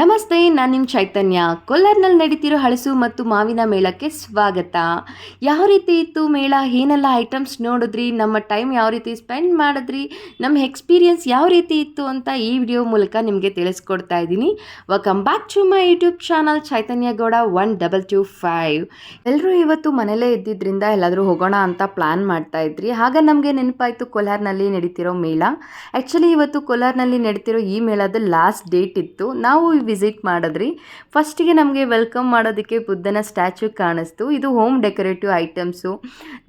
ನಮಸ್ತೆ, ನಾನು ನಿಮ್ಮ ಚೈತನ್ಯ. ಕೊಲ್ಲರ್ನಲ್ಲಿ ನಡೀತಿರೋ ಹಳಸು ಮತ್ತು ಮಾವಿನ ಮೇಳಕ್ಕೆ ಸ್ವಾಗತ. ಯಾವ ರೀತಿ ಇತ್ತು ಮೇಳ? ಏನೆಲ್ಲ ಐಟಮ್ಸ್ ನೋಡಿದ್ರಿ? ನಮ್ಮ ಟೈಮ್ ಯಾವ ರೀತಿ ಸ್ಪೆಂಡ್ ಮಾಡಿದ್ರಿ? ನಮ್ಮ ಎಕ್ಸ್ಪೀರಿಯನ್ಸ್ ಯಾವ ರೀತಿ ಇತ್ತು ಅಂತ ಈ ವಿಡಿಯೋ ಮೂಲಕ ನಿಮಗೆ ತಿಳಿಸ್ಕೊಡ್ತಾ ಇದ್ದೀನಿ. Welcome back to my YouTube channel Chaitanya Gowda one double two five ಎಲ್ಲರೂ ಇವತ್ತು ಮನೇಲೇ ಇದ್ದಿದ್ದರಿಂದ ಎಲ್ಲಾದರೂ ಹೋಗೋಣ ಅಂತ ಪ್ಲ್ಯಾನ್ ಮಾಡ್ತಾ ಇದ್ರಿ. ಆಗ ನಮಗೆ ನೆನಪಾಯಿತು ಕೋಲಾರ್ನಲ್ಲಿ ನಡೀತಿರೋ ಮೇಳ. ಆ್ಯಕ್ಚುಲಿ ಇವತ್ತು ಕೋಲಾರ್ನಲ್ಲಿ ನಡೀತಿರೋ ಈ ಮೇಳದ ಲಾಸ್ಟ್ ಡೇಟ್ ಇತ್ತು. ನಾವು ವಿಸಿಟ್ ಮಾಡಿದ್ರಿ. ಫಸ್ಟಿಗೆ ನಮಗೆ ವೆಲ್ಕಮ್ ಮಾಡೋದಕ್ಕೆ ಬುದ್ಧನ ಸ್ಟ್ಯಾಚ್ಯೂ ಕಾಣಿಸ್ತು. ಇದು ಹೋಮ್ ಡೆಕೋರೇಟಿವ್ ಐಟಮ್ಸು.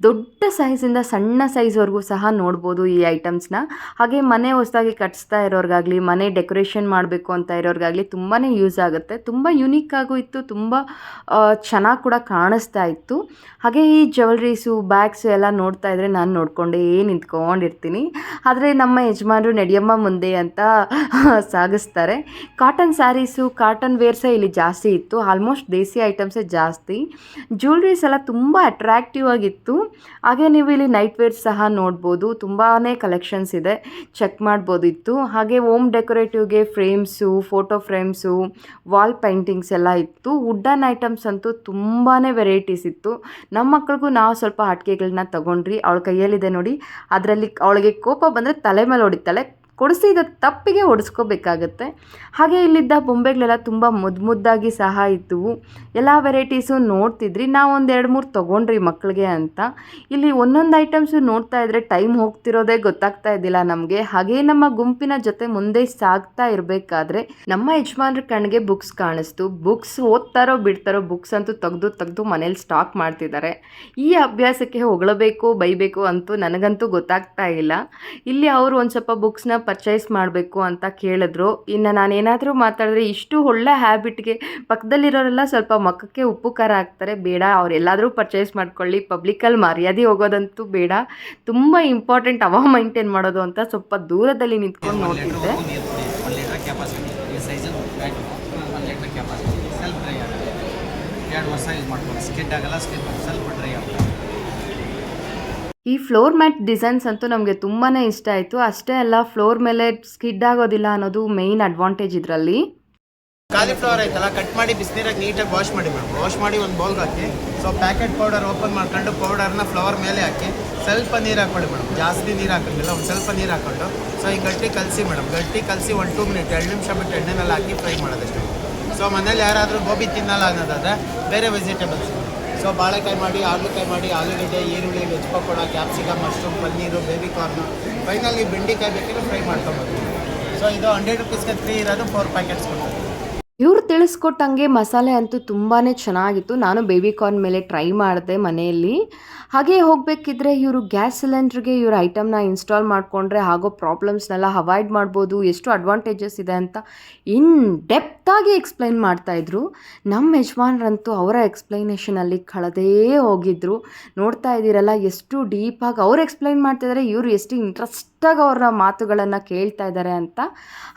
ದೊಡ್ಡ ಸೈಜಿಂದ ಸಣ್ಣ ಸೈಜ್ವರೆಗೂ ಸಹ ನೋಡ್ಬೋದು ಈ ಐಟಮ್ಸ್ನ. ಹಾಗೆ ಮನೆ ಹೊಸದಾಗಿ ಕಟ್ಸ್ತಾ ಇರೋರ್ಗಾಗಲಿ, ಮನೆ ಡೆಕೋರೇಷನ್ ಮಾಡಬೇಕು ಅಂತ ಇರೋರ್ಗಾಗಲಿ ತುಂಬಾ ಯೂಸ್ ಆಗುತ್ತೆ. ತುಂಬ ಯುನೀಕ್ ಆಗು ಇತ್ತು, ತುಂಬ ಚೆನ್ನಾಗಿ ಕೂಡ ಕಾಣಿಸ್ತಾ ಇತ್ತು. ಹಾಗೆ ಈ ಜ್ಯುವೆಲ್ರೀಸು, ಬ್ಯಾಗ್ಸು ಎಲ್ಲ ನೋಡ್ತಾ ಇದ್ರೆ ನಾನು ನೋಡ್ಕೊಂಡೇ ನಿಂತ್ಕೊಂಡಿರ್ತೀನಿ. ಆದರೆ ನಮ್ಮ ಯಜಮಾನರು ನಡಿಯಮ್ಮ ಮುಂದೆ ಅಂತ ಸಾಗಿಸ್ತಾರೆ. ಕಾಟನ್ ಸ್ಯಾರೀಸು ಕಾಟನ್ ವೇರ್ಸೇ ಇಲ್ಲಿ ಜಾಸ್ತಿ ಇತ್ತು. ಆಲ್ಮೋಸ್ಟ್ ದೇಸಿ ಐಟಮ್ಸೇ ಜಾಸ್ತಿ. ಜ್ಯುವೆಲ್ರೀಸ್ ಎಲ್ಲ ತುಂಬ ಅಟ್ರಾಕ್ಟಿವ್ ಆಗಿತ್ತು. ಹಾಗೆ ನೀವು ಇಲ್ಲಿ ನೈಟ್ ವೇರ್ಸ್ ಸಹ ನೋಡ್ಬೋದು. ತುಂಬಾ ಕಲೆಕ್ಷನ್ಸ್ ಇದೆ. ಚೆಕ್ ಮಾಡ್ಬೋದಿತ್ತು. ಹಾಗೆ ಓಮ್ ಡೆಕೋರೇಟಿವ್ಗೆ frames photo frames wall paintings ಎಲ್ಲ ಇತ್ತು. ವುಡ್ಡನ್ ಐಟಮ್ಸ್ ಅಂತೂ ತುಂಬಾ ವೆರೈಟೀಸ್ ಇತ್ತು. ನಮ್ಮ ಮಕ್ಕಳಿಗೂ ನಾವು ಸ್ವಲ್ಪ ಆಟಿಕೆಗಳನ್ನ ತಗೊಂಡ್ರಿ. ಅವಳ ಕೈಯಲ್ಲಿದೆ ನೋಡಿ. ಅದರಲ್ಲಿ ಅವಳಿಗೆ ಕೋಪ ಬಂದರೆ ತಲೆ ಮೇಲೆ ಹೊಡಿತಾಳೆ. ಕೊಡಿಸಿದ ತಪ್ಪಿಗೆ ಹೊಡಿಸ್ಕೋಬೇಕಾಗತ್ತೆ ಹಾಗೆ ಇಲ್ಲಿದ್ದ ಬೊಂಬೆಗಳೆಲ್ಲ ತುಂಬ ಮುದ್ದು ಮುದ್ದಾಗಿ ಸಹ ಇದ್ದವು ಎಲ್ಲ ವೆರೈಟೀಸು ನೋಡ್ತಿದ್ರಿ. ನಾವು ಒಂದು ಎರಡು ಮೂರು ತೊಗೊಂಡ್ರಿ ಮಕ್ಕಳಿಗೆ ಅಂತ. ಇಲ್ಲಿ ಒಂದೊಂದು ಐಟಮ್ಸು ನೋಡ್ತಾ ಇದ್ರೆ ಟೈಮ್ ಹೋಗ್ತಿರೋದೇ ಗೊತ್ತಾಗ್ತಾ ಇದ್ದಿಲ್ಲ ನಮಗೆ. ಹಾಗೆ ನಮ್ಮ ಗುಂಪಿನ ಜೊತೆ ಮುಂದೆ ಸಾಗ್ತಾ ಇರಬೇಕಾದ್ರೆ ನಮ್ಮ ಯಜಮಾನ್ರ ಕಣ್ಣಿಗೆ ಬುಕ್ಸ್ ಕಾಣಿಸ್ತು. ಬುಕ್ಸ್ ಓದ್ತಾರೋ ಬಿಡ್ತಾರೋ ಬುಕ್ಸ್ ಅಂತೂ ತೆಗೆದು ತೆಗೆದು ಮನೇಲಿ ಸ್ಟಾಕ್ ಮಾಡ್ತಿದ್ದಾರೆ. ಈ ಅಭ್ಯಾಸಕ್ಕೆ ಹೊಗಳಬೇಕು, ಬೈಬೇಕು ಅಂತೂ ನನಗಂತೂ ಗೊತ್ತಾಗ್ತಾ ಇಲ್ಲ. ಇಲ್ಲಿ ಅವರು ಒಂದು ಸ್ವಲ್ಪ ಬುಕ್ಸ್ನ ಪರ್ಚೇಸ್ ಮಾಡಬೇಕು ಅಂತ ಕೇಳಿದ್ರು. ಇನ್ನು ನಾನು ಏನಾದರೂ ಮಾತಾಡಿದ್ರೆ ಇಷ್ಟು ಒಳ್ಳೆ ಹ್ಯಾಬಿಟ್ಗೆ ಪಕ್ಕದಲ್ಲಿರೋರೆಲ್ಲ ಸ್ವಲ್ಪ ಮಕ್ಕಕ್ಕೆ ಉಪ್ಪು ಖಾರ ಹಾಕ್ತಾರೆ ಬೇಡ ಅವರೆಲ್ಲಾದರೂ ಪರ್ಚೇಸ್ ಮಾಡ್ಕೊಳ್ಳಿ. ಪಬ್ಲಿಕಲ್ಲಿ ಮರ್ಯಾದೆ ಹೋಗೋದಂತೂ ಬೇಡ. ತುಂಬ ಇಂಪಾರ್ಟೆಂಟ್ ಅವ ಮೈಂಟೈನ್ ಮಾಡೋದು ಅಂತ ಸ್ವಲ್ಪ ದೂರದಲ್ಲಿ ನಿಂತ್ಕೊಂಡು ನೋಡ್ತಿದ್ದೆ. ಎರಡು ವರ್ಷ ಯೂಸ್ ಸ್ಕಿಡ್ ಆಗಲ್ಲ ಸ್ಕಿಡ್ ಸ್ವಲ್ಪ ಡ್ರೈ ಈ ಫ್ಲೋರ್ ಮ್ಯಾಟ್ ಡಿಸೈನ್ಸ್ ಅಂತೂ ನಮಗೆ ತುಂಬಾ ಇಷ್ಟ ಆಯಿತು. ಅಷ್ಟೇ ಅಲ್ಲ ಫ್ಲೋರ್ ಮೇಲೆ ಸ್ಕಿಡ್ ಆಗೋದಿಲ್ಲ ಅನ್ನೋದು ಮೇಯ್ನ್ ಅಡ್ವಾಂಟೇಜ್ ಇದರಲ್ಲಿ. ಕಾಲಿಫ್ಲವರ್ ಐತಲ್ಲ ಕಟ್ ಮಾಡಿ ಬಿಸಿನೀರಾಗಿ ನೀಟಾಗಿ ವಾಶ್ ಮಾಡಿ ಮೇಡಮ್ ವಾಶ್ ಮಾಡಿ ಒಂದು ಬೌಲ್ಗೆ ಹಾಕಿ ಸೊ ಪ್ಯಾಕೆಟ್ ಪೌಡರ್ ಓಪನ್ ಮಾಡ್ಕೊಂಡು ಪೌಡರ್ನ ಫ್ಲವರ್ ಮೇಲೆ ಹಾಕಿ, ಸ್ವಲ್ಪ ನೀರು ಹಾಕೊಳ್ಳಿ ಮೇಡಮ್ ಜಾಸ್ತಿ ನೀರು ಹಾಕೋಂಗಿಲ್ಲ, ಒಂದು ಸ್ವಲ್ಪ ನೀರು ಹಾಕೊಂಡು ಸೊ ಈ ಗಟ್ಟಿ ಕಲಸಿ ಮೇಡಮ್ ಗಟ್ಟಿ ಕಲಸಿ ಒಂದು ಟೂ ಮಿನಿಟ್ ಎರಡು ನಿಮಿಷ ಬಿಟ್ಟು ಎಣ್ಣೆನಲ್ಲಿ ಹಾಕಿ ಫ್ರೈ ಮಾಡೋದಷ್ಟೇ. ಸೊ ಮನೇಲಿ ಯಾರಾದರೂ ಗೋಬಿ ತಿನ್ನಲ್ಲ ಅನ್ನೋದಾದರೆ ಬೇರೆ ವೆಜಿಟೇಬಲ್ಸ್ ಸೊ ಬಾಳೆಕಾಯಿ ಮಾಡಿ, ಆಲೂಕಾಯಿ ಮಾಡಿ, ಆಲೂಗಡ್ಡೆ, ಈರುಳ್ಳಿ veg pakoda capsicum mushroom paneer baby corn finally ಬೆಂಡೆಕಾಯಿ ಬೇಕಿದ್ರೆ ಫ್ರೈ ಮಾಡ್ಕೊಬೋದು. ಸೊ ಇದು ಹಂಡ್ರೆಡ್ ರುಪೀಸ್ಗೆ ತ್ರೀ ಇರೋದು ಫೋರ್ ಪ್ಯಾಕೆಟ್ಸ್ ಕೊಡ್ತಾರೆ. ಇವ್ರು ತಿಳಿಸ್ಕೊಟ್ಟಂಗೆ ಮಸಾಲೆ ಅಂತೂ ತುಂಬಾ ಚೆನ್ನಾಗಿತ್ತು. ನಾನು ಬೇಬಿ ಕಾರ್ನ್ ಮೇಲೆ ಟ್ರೈ ಮಾಡಿದೆ ಮನೆಯಲ್ಲಿ. ಹಾಗೆ ಹೋಗಬೇಕಿದ್ರೆ ಇವರು ಗ್ಯಾಸ್ ಸಿಲಿಂಡ್ರಿಗೆ ಇವ್ರ ಐಟಮ್ನ ಇನ್ಸ್ಟಾಲ್ ಮಾಡಿಕೊಂಡ್ರೆ ಆಗೋ ಪ್ರಾಬ್ಲಮ್ಸ್ನೆಲ್ಲ ಅವಾಯ್ಡ್ ಮಾಡ್ಬೋದು. ಎಷ್ಟು ಅಡ್ವಾಂಟೇಜಸ್ ಇದೆ ಅಂತ ಇನ್ ಡೆಪ್ತಾಗಿ ಎಕ್ಸ್ಪ್ಲೈನ್ ಮಾಡ್ತಾಯಿದ್ರು ನಮ್ಮ ಯಜಮಾನ್ರಂತೂ ಅವರ ಎಕ್ಸ್ಪ್ಲೈನೇಷನಲ್ಲಿ ಕಳೆದೇ ಹೋಗಿದ್ರು. ನೋಡ್ತಾ ಇದ್ದೀರಲ್ಲ, ಎಷ್ಟು ಡೀಪಾಗಿ ಅವ್ರು ಎಕ್ಸ್ಪ್ಲೈನ್ ಮಾಡ್ತಿದ್ದಾರೆ ಇವರು ಎಷ್ಟು ಇಂಟ್ರೆಸ್ಟ್ ಅವರ ಮಾತುಗಳನ್ನು ಕೇಳ್ತಾ ಇದ್ದಾರೆ ಅಂತ.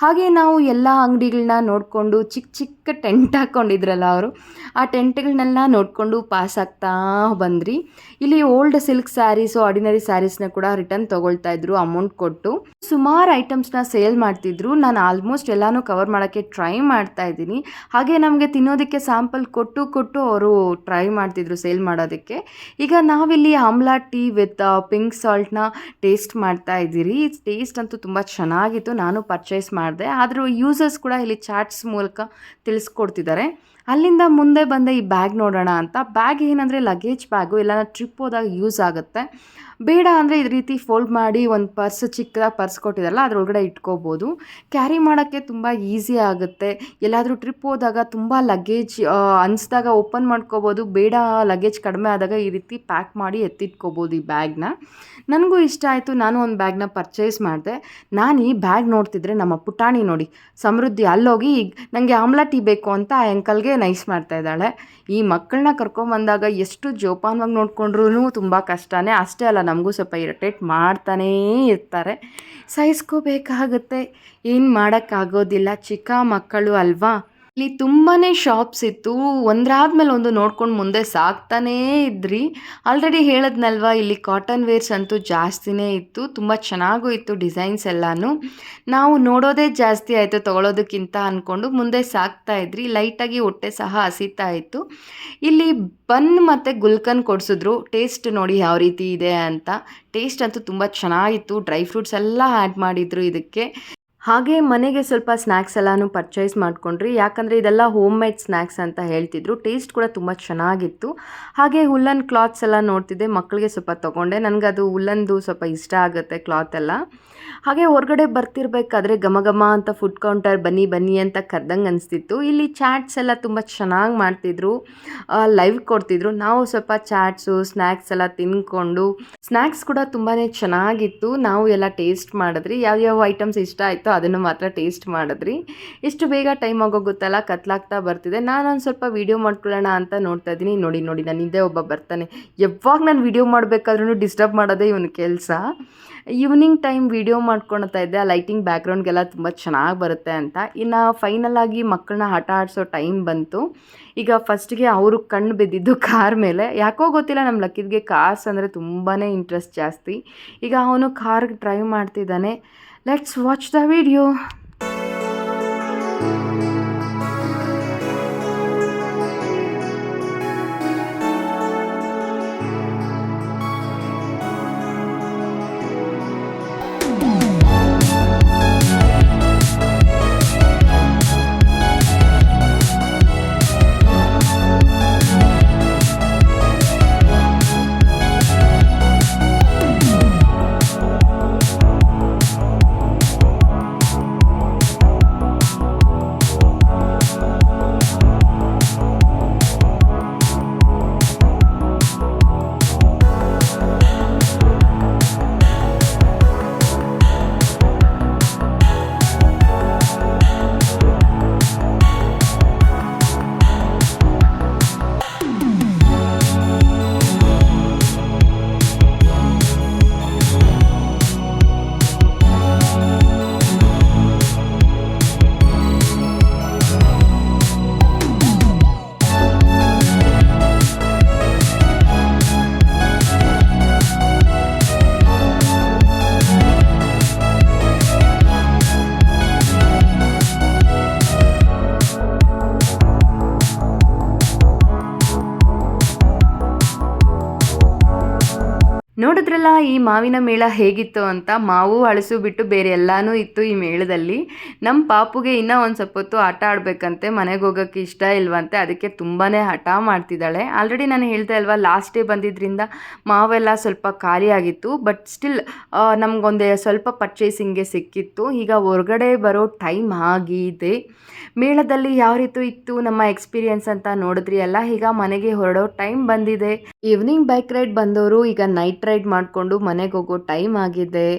ಹಾಗೆ ನಾವು ಎಲ್ಲ ಅಂಗಡಿಗಳನ್ನ ನೋಡಿಕೊಂಡು ಚಿಕ್ಕ ಚಿಕ್ಕ ಟೆಂಟ್ ಹಾಕ್ಕೊಂಡಿದ್ರಲ್ಲ ಅವರು, ಆ ಟೆಂಟ್ಗಳನ್ನೆಲ್ಲ ನೋಡಿಕೊಂಡು ಪಾಸ್ ಆಗ್ತಾ ಬಂದ್ರಿ. ಇಲ್ಲಿ ಓಲ್ಡ್ ಸಿಲ್ಕ್ ಸ್ಯಾರೀಸು, ಆರ್ಡಿನರಿ ಸ್ಯಾರೀಸ್ನ ಕೂಡ ರಿಟರ್ನ್ ತೊಗೊಳ್ತಾ ಇದ್ರು, ಅಮೌಂಟ್ ಕೊಟ್ಟು. ಸುಮಾರು ಐಟಮ್ಸ್ನ ಸೇಲ್ ಮಾಡ್ತಿದ್ರು. ನಾನು ಆಲ್ಮೋಸ್ಟ್ ಎಲ್ಲನೂ ಕವರ್ ಮಾಡೋಕ್ಕೆ ಟ್ರೈ ಮಾಡ್ತಾ ಇದ್ದೀನಿ. ಹಾಗೆ ನಮಗೆ ತಿನ್ನೋದಕ್ಕೆ ಸ್ಯಾಂಪಲ್ ಕೊಟ್ಟು ಕೊಟ್ಟು ಅವರು ಟ್ರೈ ಮಾಡ್ತಿದ್ರು ಸೇಲ್ ಮಾಡೋದಕ್ಕೆ. ಈಗ ನಾವಿಲ್ಲಿ ಆಮ್ಲಾ ಟೀ ವಿತ್ ಪಿಂಕ್ ಸಾಲ್ಟ್ನ ಟೇಸ್ಟ್ ಮಾಡ್ತಾ ಇದ್ದೀರಿ. ಟೇಸ್ಟ್ ಅಂತೂ ತುಂಬ ಚೆನ್ನಾಗಿತ್ತು. ನಾನು ಪರ್ಚೇಸ್ ಮಾಡಿದೆ. ಆದರೂ ಯೂಸರ್ಸ್ ಕೂಡ ಇಲ್ಲಿ ಚಾಟ್ಸ್ ಮೂಲಕ ತಿಳಿಸ್ಕೊಡ್ತಿದ್ದಾರೆ. ಅಲ್ಲಿಂದ ಮುಂದೆ ಬಂದೆ ಈ ಬ್ಯಾಗ್ ನೋಡೋಣ ಅಂತ. ಬ್ಯಾಗ್ ಏನಂದರೆ ಲಗೇಜ್ ಬ್ಯಾಗು ಇಲ್ಲ ಟ್ರಿಪ್ ಹೋದಾಗ ಯೂಸ್ ಆಗುತ್ತೆ. ಬೇಡ ಅಂದರೆ ಈ ರೀತಿ ಫೋಲ್ಡ್ ಮಾಡಿ ಒಂದು ಪರ್ಸ್ ಚಿಕ್ಕದಾಗಿ ಪರ್ಸ್ ಕೊಟ್ಟಿದ್ದಾರಲ್ಲ ಅದರೊಳಗಡೆ ಇಟ್ಕೋಬೋದು. ಕ್ಯಾರಿ ಮಾಡೋಕ್ಕೆ ತುಂಬ ಈಸಿ ಆಗುತ್ತೆ. ಎಲ್ಲಾದರೂ ಟ್ರಿಪ್ ಹೋದಾಗ ತುಂಬ ಲಗೇಜ್ ಅನಿಸ್ದಾಗ ಓಪನ್ ಮಾಡ್ಕೋಬೋದು. ಬೇಡ, ಲಗೇಜ್ ಕಡಿಮೆ ಆದಾಗ ಈ ರೀತಿ ಪ್ಯಾಕ್ ಮಾಡಿ ಎತ್ತಿಟ್ಕೋಬೋದು ಈ ಬ್ಯಾಗ್ನ. ನನಗೂ ಇಷ್ಟ ಆಯಿತು, ನಾನು ಒಂದು ಬ್ಯಾಗ್ನ ಪರ್ಚೇಸ್ ಮಾಡಿದೆ. ನಾನು ಈ ಬ್ಯಾಗ್ ನೋಡ್ತಿದ್ರೆ ನಮ್ಮ ಪುಟಾಣಿ ನೋಡಿ. ಸಮೃದ್ಧಿ ಅಲ್ಲೋಗಿ ಈಗ ನನಗೆ ಆಮ್ಲಾ ಟೀ ಬೇಕು ಅಂತ ಆ ಅಂಕಲ್ಗೆ ನೈಸ್ ಮಾಡ್ತಾ ಇದ್ದಾಳೆ. ಈ ಮಕ್ಕಳನ್ನ ಕರ್ಕೊಂಬಂದಾಗ ಎಷ್ಟು ಜೋಪಾನವಾಗಿ ನೋಡ್ಕೊಂಡ್ರೂ ತುಂಬ ಕಷ್ಟನೇ. ಅಷ್ಟೇ ಅಲ್ಲ, ನಮಗೂ ಸ್ವಲ್ಪ ಇರಿಟೇಟ್ ಮಾಡ್ತಾನೇ ಇರ್ತಾರೆ. ಸಹಿಸ್ಕೋಬೇಕಾಗುತ್ತೆ. ಏನು ಮಾಡೋಕ್ಕಾಗೋದಿಲ್ಲ. ಚಿಕ್ಕ ಮಕ್ಕಳು ಅಲ್ವಾ? ಇಲ್ಲಿ ತುಂಬಾ ಶಾಪ್ಸ್ ಇತ್ತು. ಒಂದ್ರಾದ್ಮೇಲೆ ಒಂದು ನೋಡ್ಕೊಂಡು ಮುಂದೆ ಸಾಕ್ತಾನೇ ಇದ್ರಿ. ಆಲ್ರೆಡಿ ಹೇಳದ್ನಲ್ವಾ, ಇಲ್ಲಿ ಕಾಟನ್ ವೇರ್ಸ್ ಅಂತೂ ಜಾಸ್ತಿನೇ ಇತ್ತು. ತುಂಬ ಚೆನ್ನಾಗೂ ಇತ್ತು ಡಿಸೈನ್ಸ್ ಎಲ್ಲಾನು. ನಾವು ನೋಡೋದೇ ಜಾಸ್ತಿ ಆಯಿತು ತೊಗೊಳೋದಕ್ಕಿಂತ ಅಂದ್ಕೊಂಡು ಮುಂದೆ ಸಾಕ್ತಾ ಇದ್ರಿ. ಲೈಟಾಗಿ ಹೊಟ್ಟೆ ಸಹ ಹಸಿತಾ ಇತ್ತು. ಇಲ್ಲಿ ಬನ್ ಮತ್ತು ಗುಲ್ಕನ್ ಕೊಡಿಸಿದ್ರು. ಟೇಸ್ಟ್ ನೋಡಿ ಯಾವ ರೀತಿ ಇದೆ ಅಂತ. ಟೇಸ್ಟ್ ಅಂತೂ ತುಂಬ ಚೆನ್ನಾಗಿತ್ತು. ಡ್ರೈ ಫ್ರೂಟ್ಸ್ ಎಲ್ಲ ಆ್ಯಡ್ ಮಾಡಿದ್ರು ಇದಕ್ಕೆ. ಹಾಗೆ ಮನೆಗೆ ಸ್ವಲ್ಪ ಸ್ನ್ಯಾಕ್ಸ್ ಎಲ್ಲಾನು ಪರ್ಚೇಸ್ ಮಾಡ್ಕೊಂಡ್ರಿ. ಯಾಕಂದರೆ ಇದೆಲ್ಲ ಹೋಮ್ ಮೇಡ್ ಸ್ನ್ಯಾಕ್ಸ್ ಅಂತ ಹೇಳ್ತಿದ್ರು. ಟೇಸ್ಟ್ ಕೂಡ ತುಂಬ ಚೆನ್ನಾಗಿತ್ತು. ಹಾಗೆ ಉಲ್ಲನ್ ಕ್ಲಾತ್ಸ್ ಎಲ್ಲ ನೋಡ್ತಿದ್ದೆ. ಮಕ್ಕಳಿಗೆ ಸ್ವಲ್ಪ ತೊಗೊಂಡೆ. ನನಗದು ಉಲ್ಲನ್ದು ಸ್ವಲ್ಪ ಇಷ್ಟ ಆಗುತ್ತೆ ಕ್ಲಾತ್ ಎಲ್ಲ. ಹಾಗೆ ಹೊರಗಡೆ ಬರ್ತಿರ್ಬೇಕಾದ್ರೆ ಘಮ ಘಮ ಅಂತ ಫುಡ್ ಕೌಂಟರ್ ಬನ್ನಿ ಬನ್ನಿ ಅಂತ ಕರ್ದಂಗೆ ಅನಿಸ್ತಿತ್ತು. ಇಲ್ಲಿ ಚಾಟ್ಸ್ ಎಲ್ಲ ತುಂಬ ಚೆನ್ನಾಗಿ ಮಾಡ್ತಿದ್ರು. ಲೈವ್ ಕೊಡ್ತಿದ್ರು. ನಾವು ಸ್ವಲ್ಪ ಚಾಟ್ಸು ಸ್ನ್ಯಾಕ್ಸ್ ಎಲ್ಲ ತಿನ್ಕೊಂಡು ಸ್ನ್ಯಾಕ್ಸ್ ಕೂಡ ತುಂಬಾ ಚೆನ್ನಾಗಿತ್ತು. ನಾವು ಎಲ್ಲ ಟೇಸ್ಟ್ ಮಾಡಿದ್ರಿ. ಯಾವ್ಯಾವ ಐಟಮ್ಸ್ ಇಷ್ಟ ಆಯಿತೋ ಅದನ್ನು ಮಾತ್ರ ಟೇಸ್ಟ್ ಮಾಡಿದ್ರಿ. ಎಷ್ಟು ಬೇಗ ಟೈಮ್ ಆಗೋಗುತ್ತಲ್ಲ ಕತ್ಲಾಗ್ತಾ ಬರ್ತಿದೆ. ನಾನೊಂದು ಸ್ವಲ್ಪ ವೀಡಿಯೋ ಮಾಡ್ಕೊಳ್ಳೋಣ ಅಂತ ನೋಡ್ತಾ ಇದ್ದೀನಿ. ನೋಡಿ ನೋಡಿ, ನಾನು ಹಿಂದೆ ಒಬ್ಬ ಬರ್ತಾನೆ. ಯಾವಾಗ ನಾನು ವೀಡಿಯೋ ಮಾಡಬೇಕಾದ್ರೂ ಡಿಸ್ಟರ್ಬ್ ಮಾಡೋದೇ ಇವನು ಕೆಲಸ. ಈವ್ನಿಂಗ್ ಟೈಮ್ ವೀಡಿಯೋ ಮಾಡ್ಕೊಳ್ತಾ ಇದ್ದೆ. ಆ ಲೈಟಿಂಗ್ ಬ್ಯಾಕ್ಗ್ರೌಂಡ್ಗೆಲ್ಲ ತುಂಬ ಚೆನ್ನಾಗಿ ಬರುತ್ತೆ ಅಂತ. ಇನ್ನು ಫೈನಲ್ ಆಗಿ ಮಕ್ಕಳನ್ನ ಆಟ ಆಡಿಸೋ ಟೈಮ್ ಬಂತು. ಈಗ ಫಸ್ಟ್ಗೆ ಅವರು ಕಣ್ಣು ಬಿದ್ದಿದ್ದು ಕಾರ್ ಮೇಲೆ. ಯಾಕೋ ಗೊತ್ತಿಲ್ಲ ನಮ್ಮ ಲಕ್ಕಿದ್ಗೆ ಕಾರ್ಸ್ ಅಂದರೆ ತುಂಬಾ ಇಂಟ್ರೆಸ್ಟ್ ಜಾಸ್ತಿ. ಈಗ ಅವನು ಕಾರ್ ಡ್ರೈವ್ ಮಾಡ್ತಿದ್ದಾನೆ. ಲೆಟ್ಸ್ ವಾಚ್ ದ ವಿಡಿಯೋ ನೋಡಿದ್ರಲ್ಲ, ಈ ಮಾವಿನ ಮೇಳ ಹೇಗಿತ್ತು ಅಂತ? ಮಾವು, ಹಳಸು ಬಿಟ್ಟು ಬೇರೆ ಎಲ್ಲನೂ ಇತ್ತು ಈ ಮೇಳದಲ್ಲಿ. ನಮ್ಮ ಪಾಪುಗೆ ಇನ್ನೂ ಒಂದು ಸ್ವಲ್ಪ ಹೊತ್ತು ಆಟ ಆಡಬೇಕಂತೆ, ಮನೆಗೆ ಹೋಗೋಕ್ಕೆ ಇಷ್ಟ ಇಲ್ವಂತೆ, ಅದಕ್ಕೆ ತುಂಬಾ ಹಠ ಮಾಡ್ತಿದ್ದಾಳೆ. ಆಲ್ರೆಡಿ ನಾನು ಹೇಳ್ತಾ ಇಲ್ವಾ ಲಾಸ್ಟ್ ಡೇ ಬಂದಿದ್ದರಿಂದ ಮಾವೆಲ್ಲ ಸ್ವಲ್ಪ ಖಾಲಿಯಾಗಿತ್ತು ಬಟ್ ಸ್ಟಿಲ್ ನಮಗೊಂದೇ ಸ್ವಲ್ಪ ಪರ್ಚೇಸಿಂಗ್ಗೆ ಸಿಕ್ಕಿತ್ತು. ಈಗ ಹೊರಗಡೆ ಬರೋ ಟೈಮ್ ಆಗಿದೆ. ಮೇಳದಲ್ಲಿ ಯಾವ ರೀತಿ ಇತ್ತು, ನಮ್ಮ ಎಕ್ಸ್ಪೀರಿಯನ್ಸ್ ಅಂತ ನೋಡಿದ್ರಿ ಅಲ್ಲ? ಈಗ ಮನೆಗೆ ಹೊರಡೋ ಟೈಮ್ ಬಂದಿದೆ. ಈವ್ನಿಂಗ್ ಬೈಕ್ ರೈಡ್ ಬಂದವರು ಈಗ ನೈಟ್ ರೈಡ್ ಮಾಡಿಕೊಂಡು ಮನೆಗೆ ಹೋಗೋ ಟೈಮ್ ಆಗಿದೆ.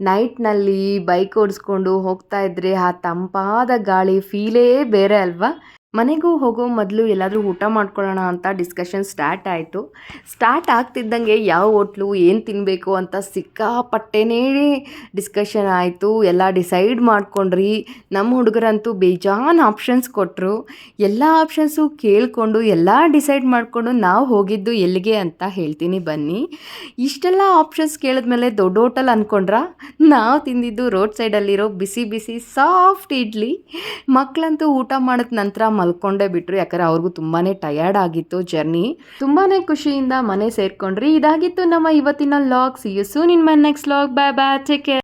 ನೈಟ್ನಲ್ಲಿ ಬೈಕ್ ಓಡಿಸ್ಕೊಂಡು ಹೋಗ್ತಾ ಇದ್ರೆ ಆ ತಂಪಾದ ಗಾಳಿ ಫೀಲೇ ಬೇರೆ ಅಲ್ವಾ? ಮನೆಗೂ ಹೋಗೋ ಮೊದಲು ಎಲ್ಲಾದರೂ ಊಟ ಮಾಡ್ಕೊಳ್ಳೋಣ ಅಂತ ಡಿಸ್ಕಷನ್ ಸ್ಟಾರ್ಟ್ ಆಯಿತು. ಸ್ಟಾರ್ಟ್ ಆಗ್ತಿದ್ದಂಗೆ ಯಾವ ಹೋಟ್ಲು, ಏನು ತಿನ್ನಬೇಕು ಅಂತ ಸಿಕ್ಕಾಪಟ್ಟೆನೇ ಡಿಸ್ಕಷನ್ ಆಯಿತು. ಎಲ್ಲ ಡಿಸೈಡ್ ಮಾಡ್ಕೊಂಡ್ರಿ. ನಮ್ಮ ಹುಡುಗರಂತೂ ಬೇಜಾನ್ ಆಪ್ಷನ್ಸ್ ಕೊಟ್ಟರು ಎಲ್ಲ ಆಪ್ಷನ್ಸು ಕೇಳಿಕೊಂಡು, ಎಲ್ಲ ಡಿಸೈಡ್ ಮಾಡಿಕೊಂಡು ನಾವು ಹೋಗಿದ್ದು ಎಲ್ಲಿಗೆ ಅಂತ ಹೇಳ್ತೀನಿ ಬನ್ನಿ. ಇಷ್ಟೆಲ್ಲ ಆಪ್ಷನ್ಸ್ ಕೇಳಿದ್ಮೇಲೆ ದೊಡ್ಡ ಹೋಟೆಲ್ ಅಂದ್ಕೊಂಡ್ರ ನಾವು ತಿಂದಿದ್ದು ರೋಡ್ ಸೈಡಲ್ಲಿರೋ ಬಿಸಿ ಬಿಸಿ ಸಾಫ್ಟ್ ಇಡ್ಲಿ. ಮಕ್ಕಳಂತೂ ಊಟ ಮಾಡಿದ ನಂತರ ಮಲ್ಕೊಂಡೇ ಬಿಟ್ರು, ಯಾಕಂದ್ರೆ ಅವ್ರಿಗೂ ತುಂಬಾನೇ ಟಯರ್ಡ್ ಆಗಿತ್ತು ಜರ್ನಿ ತುಂಬಾನೇ ಖುಷಿಯಿಂದ ಮನೆ ಸೇರ್ಕೊಂಡ್ರಿ. ಇದಾಗಿತ್ತು ನಮ್ಮ ಇವತ್ತಿನ vlog see you soon in my next vlog bye bye take care